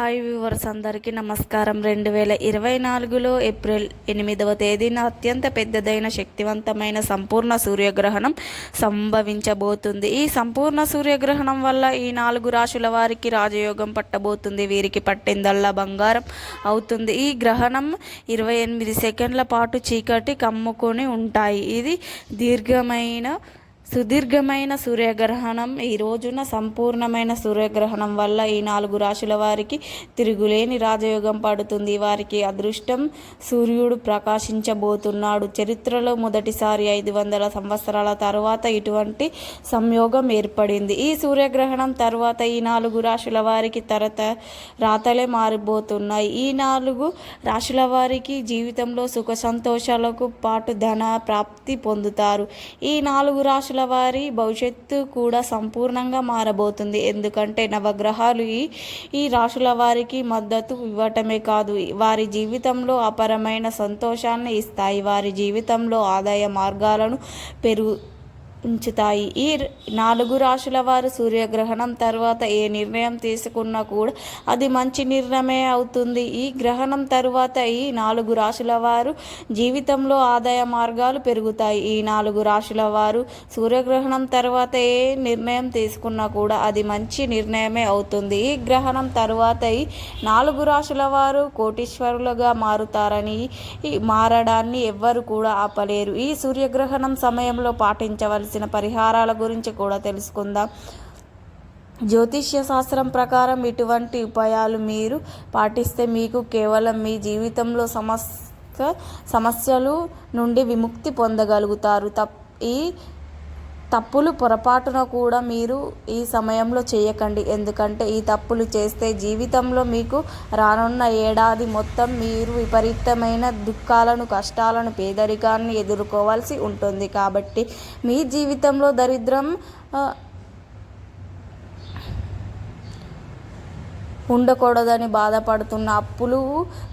Hi viewers అందరికీ నమస్కారం. రెండు వేల ఇరవై నాలుగులో ఏప్రిల్ ఎనిమిదవ తేదీన అత్యంత పెద్దదైన శక్తివంతమైన సంపూర్ణ సూర్యగ్రహణం సంభవించబోతుంది. ఈ సంపూర్ణ సూర్యగ్రహణం వల్ల ఈ నాలుగు రాశుల వారికి రాజయోగం పట్టబోతుంది. వీరికి పట్టిందల్లా బంగారం అవుతుంది. ఈ గ్రహణం ఇరవై ఎనిమిది సెకండ్ల పాటు చీకటి కమ్ముకొని ఉంటాయి. ఇది దీర్ఘమైన సుదీర్ఘమైన సూర్యగ్రహణం ఈ రోజున సంపూర్ణమైన సూర్యగ్రహణం వల్ల ఈ నాలుగు రాశుల వారికి తిరుగులేని రాజయోగం పడుతుంది. వారికి అదృష్టం సూర్యుడు ప్రకాశించబోతున్నాడు. చరిత్రలో మొదటిసారి ఐదు వందల సంవత్సరాల తర్వాత ఇటువంటి సంయోగం ఏర్పడింది. ఈ సూర్యగ్రహణం తర్వాత ఈ నాలుగు రాశుల వారికి తరత రాతలే మారిపోతున్నాయి. ఈ నాలుగు రాశుల వారికి జీవితంలో సుఖ సంతోషాలకు పాటు ధన ప్రాప్తి పొందుతారు. ఈ నాలుగు రాశుల వారి భవిష్యత్తు కూడా సంపూర్ణంగా మారబోతుంది. ఎందుకంటే నవగ్రహాలు ఈ ఈ రాశుల వారికి మద్దతు ఇవ్వటమే కాదు. వారి జీవితంలో అపరమైన సంతోషాన్ని ఇస్తాయి. వారి జీవితంలో ఆదాయ మార్గాలను పెరుగు ఉంచుతాయి ఈ నాలుగు రాశుల వారు సూర్యగ్రహణం తర్వాత ఏ నిర్ణయం తీసుకున్నా కూడా అది మంచి నిర్ణయమే అవుతుంది. ఈ గ్రహణం తరువాత ఈ నాలుగు రాశుల వారు జీవితంలో ఆదాయ మార్గాలు పెరుగుతాయి. ఈ నాలుగు రాశుల వారు సూర్యగ్రహణం తర్వాత ఏ నిర్ణయం తీసుకున్నా కూడా అది మంచి నిర్ణయమే అవుతుంది. ఈ గ్రహణం తరువాత ఈ నాలుగు రాశుల వారు కోటీశ్వరులుగా మారుతారని ఈ మారడాన్ని ఎవ్వరు కూడా ఆపలేరు. ఈ సూర్యగ్రహణం సమయంలో చేయవలసిన పరిహారాల గురించి కూడా తెలుసుకుందాం. జ్యోతిష్య శాస్త్రం ప్రకారం ఇటువంటి ఉపాయాలు మీరు పాటిస్తే మీకు కేవలం మీ జీవితంలో సమస్త సమస్యలు నుండి విముక్తి పొందగలుగుతారు. తప్ ఈ తప్పులు పొరపాటున కూడా మీరు ఈ సమయంలో చేయకండి. ఎందుకంటే ఈ తప్పులు చేస్తే జీవితంలో మీకు రానున్న ఏడాది మొత్తం మీరు విపరీతమైన దుఃఖాలను కష్టాలను పేదరికాన్ని ఎదుర్కోవాల్సి ఉంటుంది. కాబట్టి మీ జీవితంలో దరిద్రం ఉండకూడదని బాధపడుతున్న అప్పులు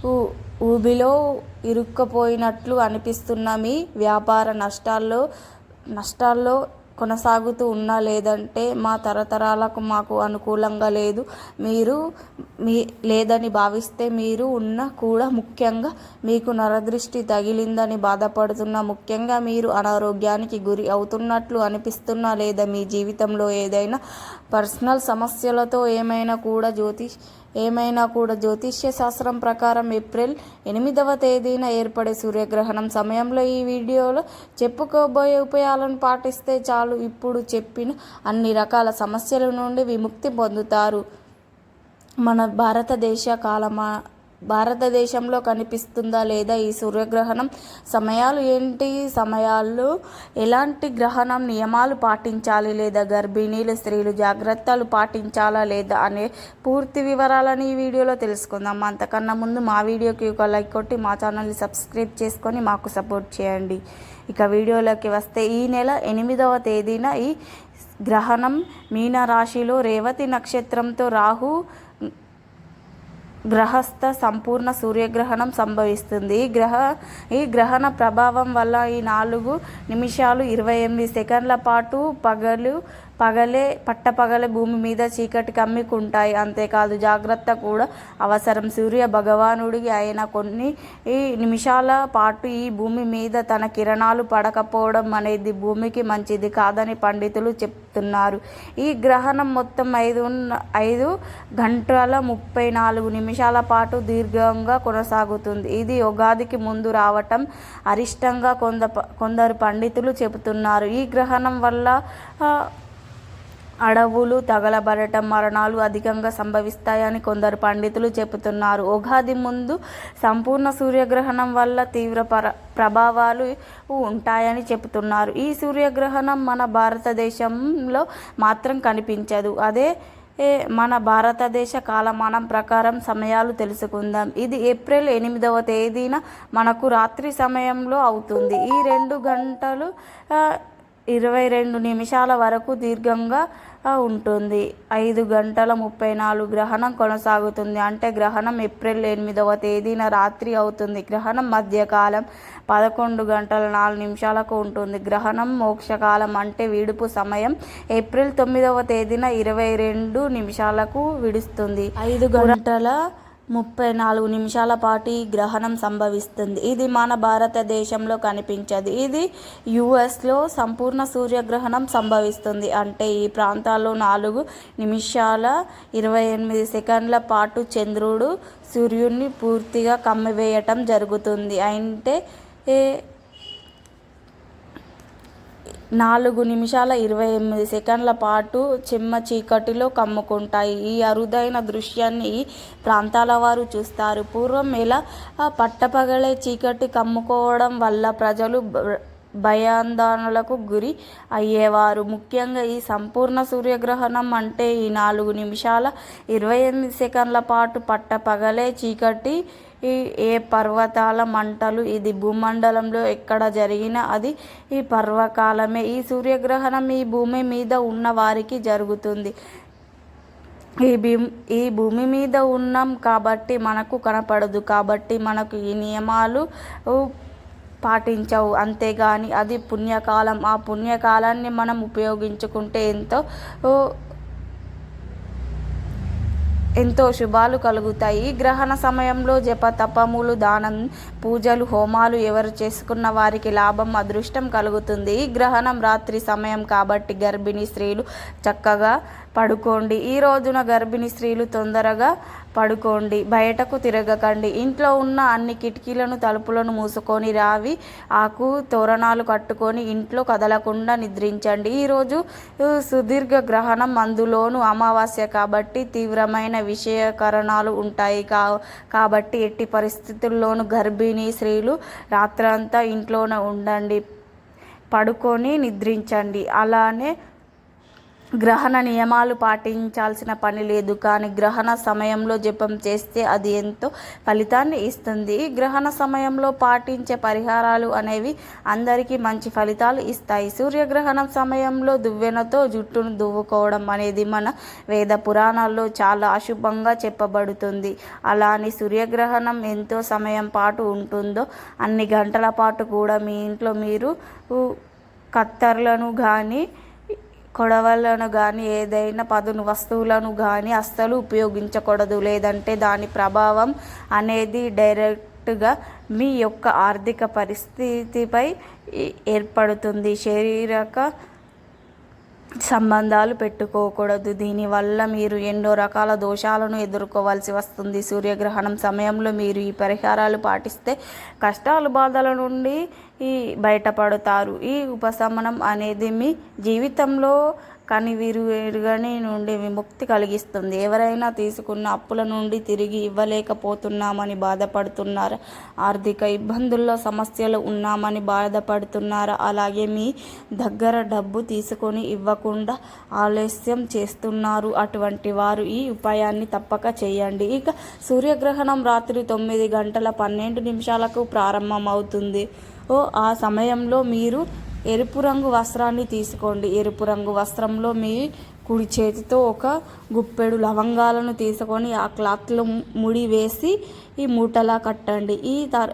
ఊ- ఊబిలో ఇరుక్కపోయినట్లు అనిపిస్తున్న మీ వ్యాపార నష్టాల్లో నష్టాల్లో కొనసాగుతూ ఉన్నా లేదంటే మా తరతరాలకు మాకు అనుకూలంగా లేదు. మీరు మీ లేదని భావిస్తే మీరు ఉన్న కూడా ముఖ్యంగా మీకు నరదృష్టి తగిలిందని బాధపడుతున్న ముఖ్యంగా మీరు అనారోగ్యానికి గురి అవుతున్నట్లు అనిపిస్తున్నా లేదా మీ జీవితంలో ఏదైనా పర్సనల్ సమస్యలతో ఏమైనా కూడా జ్యోతిష్ ఏమైనా కూడా జ్యోతిష్య శాస్త్రం ప్రకారం ఏప్రిల్ ఎనిమిదవ తేదీన ఏర్పడే సూర్యగ్రహణం సమయంలో ఈ వీడియోలో చెప్పుకోబోయే ఉపాయాలను పాటిస్తే చాలు ఇప్పుడు చెప్పిన అన్ని రకాల సమస్యల నుండి విముక్తి పొందుతారు. మన భారతదేశ కాలమా భారతదేశంలో కనిపిస్తుందా లేదా ఈ సూర్యగ్రహణం? సమయాలు ఏంటి? సమయాల్లో ఎలాంటి గ్రహణం నియమాలు పాటించాలి లేదా గర్భిణీలు స్త్రీలు జాగ్రత్తలు పాటించాలా లేదా అనే పూర్తి వివరాలని ఈ వీడియోలో తెలుసుకుందాం. అంతకన్నా ముందు మా వీడియోకి ఒక లైక్ కొట్టి మా ఛానల్ని సబ్స్క్రైబ్ చేసుకొని మాకు సపోర్ట్ చేయండి. ఇక వీడియోలోకి వస్తే ఈ నెల ఎనిమిదవ తేదీన ఈ గ్రహణం మీన రాశిలో రేవతి నక్షత్రంతో రాహు గ్రహస్థ సంపూర్ణ సూర్యగ్రహణం సంభవిస్తుంది. గ్రహ ఈ గ్రహణ ప్రభావం వల్ల ఈ నాలుగు నిమిషాలు ఇరవై ఎనిమిది సెకండ్ల పాటు పగలు పగలే పట్టపగలే భూమి మీద చీకటి కమ్మికుంటాయి. అంతేకాదు జాగ్రత్త కూడా అవసరం. సూర్య భగవానుడికి అయిన కొన్ని ఈ నిమిషాల పాటు ఈ భూమి మీద తన కిరణాలు పడకపోవడం అనేది భూమికి మంచిది కాదని పండితులు చెప్తున్నారు. ఈ గ్రహణం మొత్తం ఐదు ఐదు గంటల ముప్పై నాలుగు నిమిషాల పాటు దీర్ఘంగా కొనసాగుతుంది. ఇది ఉగాదికి ముందు రావటం అరిష్టంగా కొంద కొందరు పండితులు చెబుతున్నారు. ఈ గ్రహణం వల్ల అడవులు తగలబడటం మరణాలు అధికంగా సంభవిస్తాయని కొందరు పండితులు చెబుతున్నారు. ఉగాది ముందు సంపూర్ణ సూర్యగ్రహణం వల్ల తీవ్ర ప్ర ప్రభావాలు ఉంటాయని చెబుతున్నారు. ఈ సూర్యగ్రహణం మన భారతదేశంలో మాత్రం కనిపించదు. అదే మన భారతదేశ కాలమానం ప్రకారం సమయాలు తెలుసుకుందాం. ఇది ఏప్రిల్ ఎనిమిదవ తేదీన మనకు రాత్రి సమయంలో అవుతుంది. ఈ రెండు గంటలు ఇరవై రెండు నిమిషాల వరకు దీర్ఘంగా ఉంటుంది. ఐదు గంటల ముప్పై నాలుగు గ్రహణం కొనసాగుతుంది. అంటే గ్రహణం ఏప్రిల్ ఎనిమిదవ తేదీన రాత్రి అవుతుంది. గ్రహణం మధ్యకాలం పదకొండు గంటల నాలుగు నిమిషాలకు ఉంటుంది. గ్రహణం మోక్షకాలం అంటే విడుపు సమయం ఏప్రిల్ తొమ్మిదవ తేదీన ఇరవై రెండు నిమిషాలకు విడుస్తుంది. ఐదు గంటల ముప్పై నాలుగు నిమిషాల పాటు ఈ గ్రహణం సంభవిస్తుంది. ఇది మన భారతదేశంలో కనిపించదు. ఇది యుఎస్లో సంపూర్ణ సూర్యగ్రహణం సంభవిస్తుంది. అంటే ఈ ప్రాంతాల్లో నాలుగు నిమిషాల ఇరవై ఎనిమిది సెకండ్ల పాటు చంద్రుడు సూర్యుడిని పూర్తిగా కమ్మివేయటం జరుగుతుంది. అంటే నాలుగు నిమిషాల ఇరవై ఎనిమిది సెకండ్ల పాటు చిమ్మ చీకటిలో కమ్ముకుంటాయి. ఈ అరుదైన దృశ్యాన్ని ఈ ప్రాంతాల వారు చూస్తారు. పూర్వం ఇలా పట్టపగలే చీకటి కమ్ముకోవడం వల్ల ప్రజలు భయాందోళనలకు గురి అయ్యేవారు. ముఖ్యంగా ఈ సంపూర్ణ సూర్యగ్రహణం అంటే ఈ నాలుగు నిమిషాల ఇరవై ఎనిమిది సెకండ్ల పాటు పట్టపగలే చీకటి ఏ పర్వతాల మంటలు ఇది భూమండలంలో ఎక్కడ జరిగినా అది ఈ పర్వకాలమే. ఈ సూర్యగ్రహణం ఈ భూమి మీద ఉన్న వారికి జరుగుతుంది. ఈ భీ ఈ భూమి మీద ఉన్నాం కాబట్టి మనకు కనపడదు. కాబట్టి మనకు ఈ నియమాలు పాటించవు. అంతేగాని అది పుణ్యకాలం. ఆ పుణ్యకాలాన్ని మనం ఉపయోగించుకుంటే ఎంతో ఎంతో శుభాలు కలుగుతాయి. గ్రహణ సమయంలో జప తపములు దానం పూజలు హోమాలు ఎవరు చేసుకున్న వారికి లాభం అదృష్టం కలుగుతుంది. గ్రహణం రాత్రి సమయం కాబట్టి గర్భిణీ స్త్రీలు చక్కగా పడుకోండి. ఈ రోజున గర్భిణీ స్త్రీలు తొందరగా పడుకోండి. బయటకు తిరగకండి. ఇంట్లో ఉన్న అన్ని కిటికీలను తలుపులను మూసుకొని రావి ఆకు తోరణాలు కట్టుకొని ఇంట్లో కదలకుండా నిద్రించండి. ఈరోజు సుదీర్ఘ గ్రహణం అందులోను అమావాస్య కాబట్టి తీవ్రమైన విషయకరణాలు ఉంటాయి కా కాబట్టి ఎట్టి పరిస్థితుల్లోనూ గర్భిణీ స్త్రీలు రాత్రంతా ఇంట్లోనే ఉండండి. పడుకొని నిద్రించండి. అలానే గ్రహణ నియమాలు పాటించాల్సిన పని లేదు కానీ గ్రహణ సమయంలో జపం చేస్తే అది ఎంతో ఫలితాన్ని ఇస్తుంది. గ్రహణ సమయంలో పాటించే పరిహారాలు అనేవి అందరికీ మంచి ఫలితాలు ఇస్తాయి. సూర్యగ్రహణం సమయంలో దువ్వెనతో జుట్టును దువ్వుకోవడం అనేది మన వేద పురాణాల్లో చాలా అశుభంగా చెప్పబడుతుంది. అలానే సూర్యగ్రహణం ఎంతో సమయం పాటు ఉంటుందో అన్ని గంటల పాటు కూడా మీ ఇంట్లో మీరు కత్తర్లను కానీ కొడవలను కానీ ఏదైనా పదును వస్తువులను కానీ అస్సలు ఉపయోగించకూడదు. లేదంటే దాని ప్రభావం అనేది డైరెక్ట్గా మీ యొక్క ఆర్థిక పరిస్థితిపై ఏర్పడుతుంది. శారీరక సంబంధాలు పెట్టుకోకూడదు. దీనివల్ల మీరు ఎన్నో రకాల దోషాలను ఎదుర్కోవాల్సి వస్తుంది. సూర్యగ్రహణం సమయంలో మీరు ఈ పరిహారాలు పాటిస్తే కష్టాలు బాధల నుండి ఈ బయటపడతారు. ఈ ఉపశమనం అనేది మీ జీవితంలో కానీ వీరు వీరుగానే నుండి విముక్తి కలిగిస్తుంది. ఎవరైనా తీసుకున్న అప్పుల నుండి తిరిగి ఇవ్వలేకపోతున్నామని బాధపడుతున్నారా. ఆర్థిక ఇబ్బందుల్లో సమస్యలు ఉన్నామని బాధపడుతున్నారా. అలాగే మీ దగ్గర డబ్బు తీసుకొని ఇవ్వకుండా ఆలస్యం చేస్తున్నారు. అటువంటి వారు ఈ ఉపాయాన్ని తప్పక చేయండి. ఇక సూర్యగ్రహణం రాత్రి తొమ్మిది గంటల పన్నెండు నిమిషాలకు ప్రారంభమవుతుంది. ఓ ఆ సమయంలో మీరు ఎరుపు రంగు వస్త్రాన్ని తీసుకోండి. ఎరుపు రంగు వస్త్రంలో మీ కుడి చేతితో ఒక గుప్పెడు లవంగాలను తీసుకొని ఆ క్లాత్లో ముడి వేసి ఈ మూటలా కట్టండి. ఈ తర్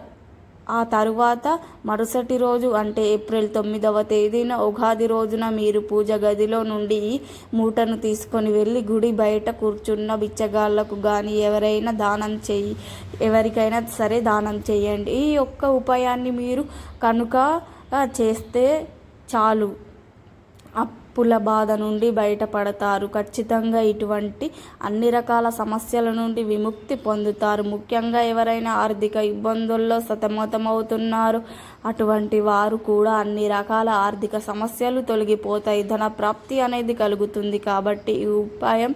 ఆ తరువాత మరుసటి రోజు అంటే ఏప్రిల్ తొమ్మిదవ తేదీన ఉగాది రోజున మీరు పూజ గదిలో నుండి ఈ మూటను తీసుకొని వెళ్ళి గుడి బయట కూర్చున్న బిచ్చగాళ్ళకు కానీ ఎవరైనా దానం చేయి ఎవరికైనా సరే దానం చేయండి. ఈ యొక్క ఉపాయాన్ని మీరు కనుక చేస్తే చాలు. అప్పుల బాధ నుండి బయటపడతారు. ఖచ్చితంగా ఇటువంటి అన్ని రకాల సమస్యల నుండి విముక్తి పొందుతారు. ముఖ్యంగా ఎవరైనా ఆర్థిక ఇబ్బందుల్లో సతమతమవుతున్నారు. అటువంటి వారు కూడా అన్ని రకాల ఆర్థిక సమస్యలు తొలగిపోతాయి. ధన ప్రాప్తి అనేది కలుగుతుంది కాబట్టి ఈ ఉపాయం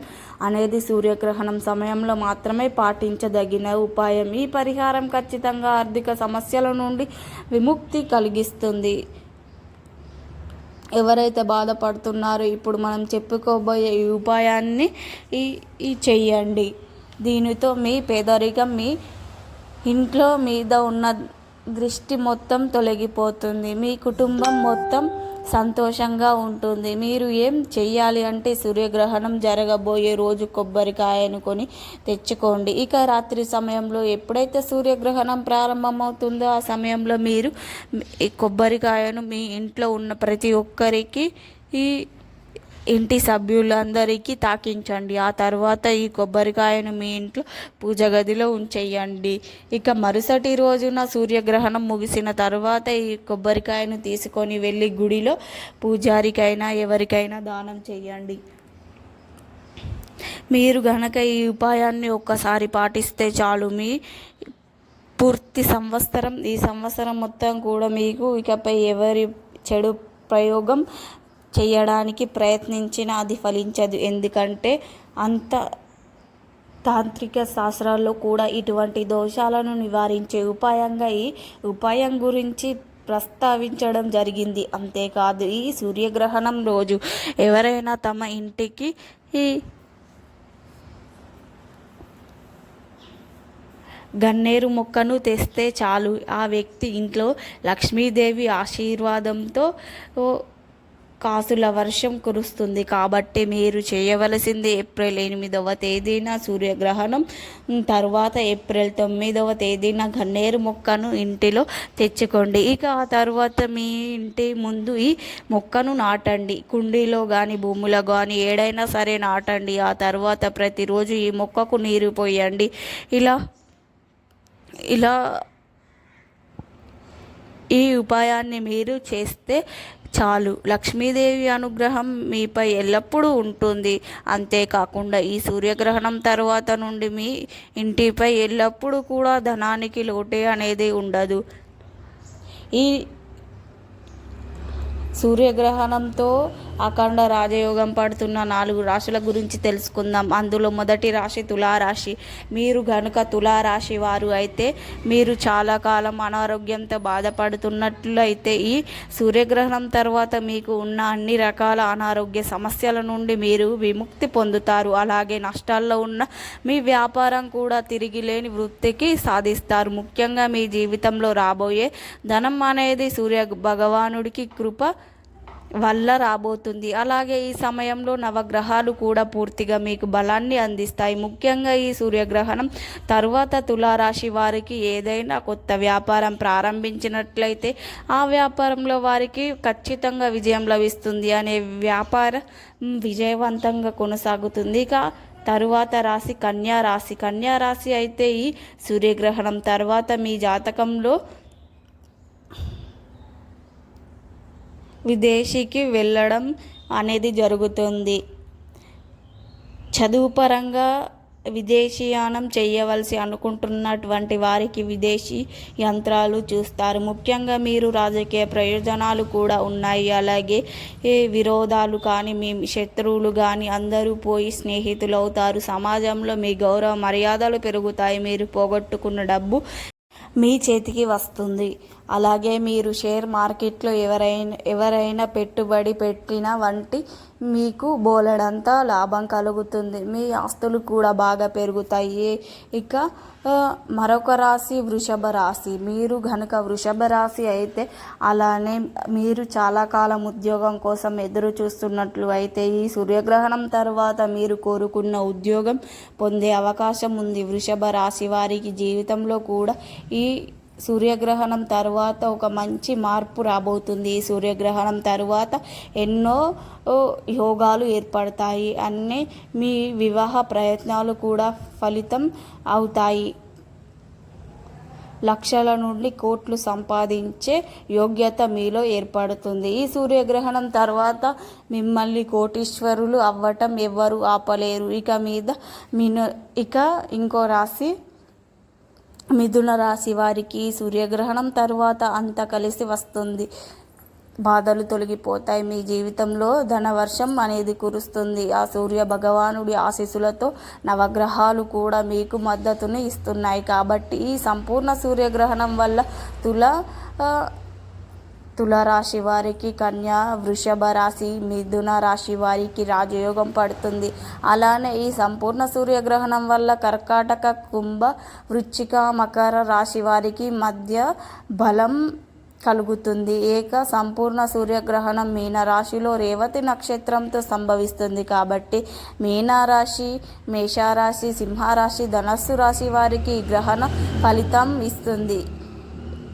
అనేది సూర్యగ్రహణం సమయంలో మాత్రమే పాటించదగిన ఉపాయం. ఈ పరిహారం ఖచ్చితంగా ఆర్థిక సమస్యల నుండి విముక్తి కలిగిస్తుంది. ఎవరైతే బాధపడుతున్నారో ఇప్పుడు మనం చెప్పుకోబోయే ఈ ఉపాయాన్ని ఈ ఈ చెయ్యండి. దీనితో మీ పేదరికం మీ ఇంట్లో మీద ఉన్న దృష్టి మొత్తం తొలగిపోతుంది. మీ కుటుంబం మొత్తం సంతోషంగా ఉంటుంది. మీరు ఏం చెయ్యాలి అంటే సూర్యగ్రహణం జరగబోయే రోజు కొబ్బరికాయను కొని తెచ్చుకోండి. ఇక రాత్రి సమయంలో ఎప్పుడైతే సూర్యగ్రహణం ప్రారంభమవుతుందో ఆ సమయంలో మీరు ఈ కొబ్బరికాయను మీ ఇంట్లో ఉన్న ప్రతి ఒక్కరికి ఈ ఇంటి సభ్యులందరికీ తాకించండి. ఆ తర్వాత ఈ కొబ్బరికాయను మీ ఇంట్లో పూజ గదిలో ఉంచేయండి. ఇక మరుసటి రోజున సూర్యగ్రహణం ముగిసిన తర్వాత ఈ కొబ్బరికాయను తీసుకొని వెళ్ళి గుడిలో పూజారికైనా ఎవరికైనా దానం చేయండి. మీరు గనక ఈ ఉపాయాన్ని ఒక్కసారి పాటిస్తే చాలు. మీ పూర్తి సంవత్సరం ఈ సంవత్సరం మొత్తం కూడా మీకు ఇకపై ఎవరి చెడు ప్రయోగం చేయడానికి ప్రయత్నించినా అది ఫలించదు. ఎందుకంటే అంత తాంత్రిక శాస్త్రాల్లో కూడా ఇటువంటి దోషాలను నివారించే ఉపాయంగా ఈ ఉపాయం గురించి ప్రస్తావించడం జరిగింది. అంతేకాదు ఈ సూర్యగ్రహణం రోజు ఎవరైనా తమ ఇంటికి ఈ గన్నేరు మొక్కను తెస్తే చాలు. ఆ వ్యక్తి ఇంట్లో లక్ష్మీదేవి ఆశీర్వాదంతో కాసుల వర్షం కురుస్తుంది కాబట్టి మీరు చేయవలసింది ఏప్రిల్ ఎనిమిదవ తేదీన సూర్యగ్రహణం తర్వాత ఏప్రిల్ తొమ్మిదవ తేదీన గన్నేరు మొక్కను ఇంటిలో తెచ్చుకోండి. ఇక ఆ తర్వాత మీ ఇంటి ముందు ఈ మొక్కను నాటండి. కుండీలో కానీ భూమిలో కానీ ఏడైనా సరే నాటండి. ఆ తర్వాత ప్రతిరోజు ఈ మొక్కకు నీరు పోయండి. ఇలా ఇలా ఈ ఉపాయాన్ని మీరు చేస్తే చాలు లక్ష్మీదేవి అనుగ్రహం మీపై ఎల్లప్పుడూ ఉంటుంది. అంతేకాకుండా ఈ సూర్యగ్రహణం తర్వాత నుండి మీ ఇంటిపై ఎల్లప్పుడూ కూడా ధనానికి లోటే అనేది ఉండదు. ఈ సూర్యగ్రహణంతో అఖండ రాజయోగం పడుతున్న నాలుగు రాశుల గురించి తెలుసుకుందాం. అందులో మొదటి రాశి తులారాశి. మీరు గనుక తులారాశి వారు అయితే మీరు చాలా కాలం అనారోగ్యంతో బాధపడుతున్నట్లు అయితే ఈ సూర్యగ్రహణం తర్వాత మీకు ఉన్న అన్ని రకాల అనారోగ్య సమస్యల నుండి మీరు విముక్తి పొందుతారు. అలాగే నష్టాల్లో ఉన్న మీ వ్యాపారం కూడా తిరిగి లేని వృత్తికి సాధిస్తారు. ముఖ్యంగా మీ జీవితంలో రాబోయే ధనం అనేది సూర్య భగవానుడికి కృప వల్ల రాబోతుంది. అలాగే ఈ సమయంలో నవగ్రహాలు కూడా పూర్తిగా మీకు బలాన్ని అందిస్తాయి. ముఖ్యంగా ఈ సూర్యగ్రహణం తరువాత తులారాశి వారికి ఏదైనా కొత్త వ్యాపారం ప్రారంభించినట్లయితే ఆ వ్యాపారంలో వారికి ఖచ్చితంగా విజయం లభిస్తుంది అనే వ్యాపారం విజయవంతంగా కొనసాగుతుంది. ఇక తరువాత రాశి కన్యా రాశి. కన్యా రాశి అయితే ఈ సూర్యగ్రహణం తర్వాత మీ జాతకంలో విదేశీకి వెళ్ళడం అనేది జరుగుతుంది. చదువు పరంగా విదేశీయానం చేయవలసి అనుకుంటున్నటువంటి వారికి విదేశీ యంత్రాలు చూస్తారు. ముఖ్యంగా మీరు రాజకీయ ప్రయోజనాలు కూడా ఉన్నాయి. అలాగే ఏ విరోధాలు కానీ మీ శత్రువులు కానీ అందరూ పోయి స్నేహితులు అవుతారు సమాజంలో మీ గౌరవ మర్యాదలు పెరుగుతాయి. మీరు పోగొట్టుకున్న డబ్బు మీ చేతికి వస్తుంది. అలాగే మీరు షేర్ మార్కెట్లో ఎవరైనా ఎవరైనా పెట్టుబడి పెట్టిన వంటి మీకు బోలెడంతా లాభం కలుగుతుంది. మీ ఆస్తులు కూడా బాగా పెరుగుతాయి. ఇక మరొక రాశి వృషభ రాశి. మీరు కనుక వృషభ రాశి అయితే అలానే మీరు చాలా కాలం ఉద్యోగం కోసం ఎదురు చూస్తున్నట్లు అయితే ఈ సూర్యగ్రహణం తర్వాత మీరు కోరుకున్న ఉద్యోగం పొందే అవకాశం ఉంది. వృషభ రాశి వారికి జీవితంలో కూడా ఈ సూర్యగ్రహణం తర్వాత ఒక మంచి మార్పు రాబోతుంది. ఈ సూర్యగ్రహణం తర్వాత ఎన్నో యోగాలు ఏర్పడతాయి. అన్నీ మీ వివాహ ప్రయత్నాలు కూడా ఫలితం అవుతాయి. లక్షల నుండి కోట్లు సంపాదించే యోగ్యత మీలో ఏర్పడుతుంది. ఈ సూర్యగ్రహణం తర్వాత మిమ్మల్ని కోటీశ్వరులు అవ్వటం ఎవ్వరు ఆపలేరు. ఇక మీద మిను ఇక ఇంకో రాశి మిథున రాశి వారికి సూర్యగ్రహణం తరువాత అంత కలిసి వస్తుంది. బాధలు తొలగిపోతాయి. మీ జీవితంలో ధనవర్షం అనేది కురుస్తుంది. ఆ సూర్య భగవానుడి ఆశీస్సులతో నవగ్రహాలు కూడా మీకు మద్దతుని ఇస్తున్నాయి. కాబట్టి ఈ సంపూర్ణ సూర్యగ్రహణం వల్ల తుల తులారాశి వారికి కన్యా వృషభ రాశి మిథున రాశి వారికి రాజయోగం పడుతుంది. అలానే ఈ సంపూర్ణ సూర్యగ్రహణం వల్ల కర్కాటక కుంభ వృచ్చిక మకర రాశి వారికి మధ్య బలం కలుగుతుంది. ఏక సంపూర్ణ సూర్యగ్రహణం మీనరాశిలో రేవతి నక్షత్రంతో సంభవిస్తుంది కాబట్టి మీనరాశి మేషారాశి సింహరాశి ధనస్సు రాశి వారికి ఈ గ్రహణ ఫలితం ఇస్తుంది.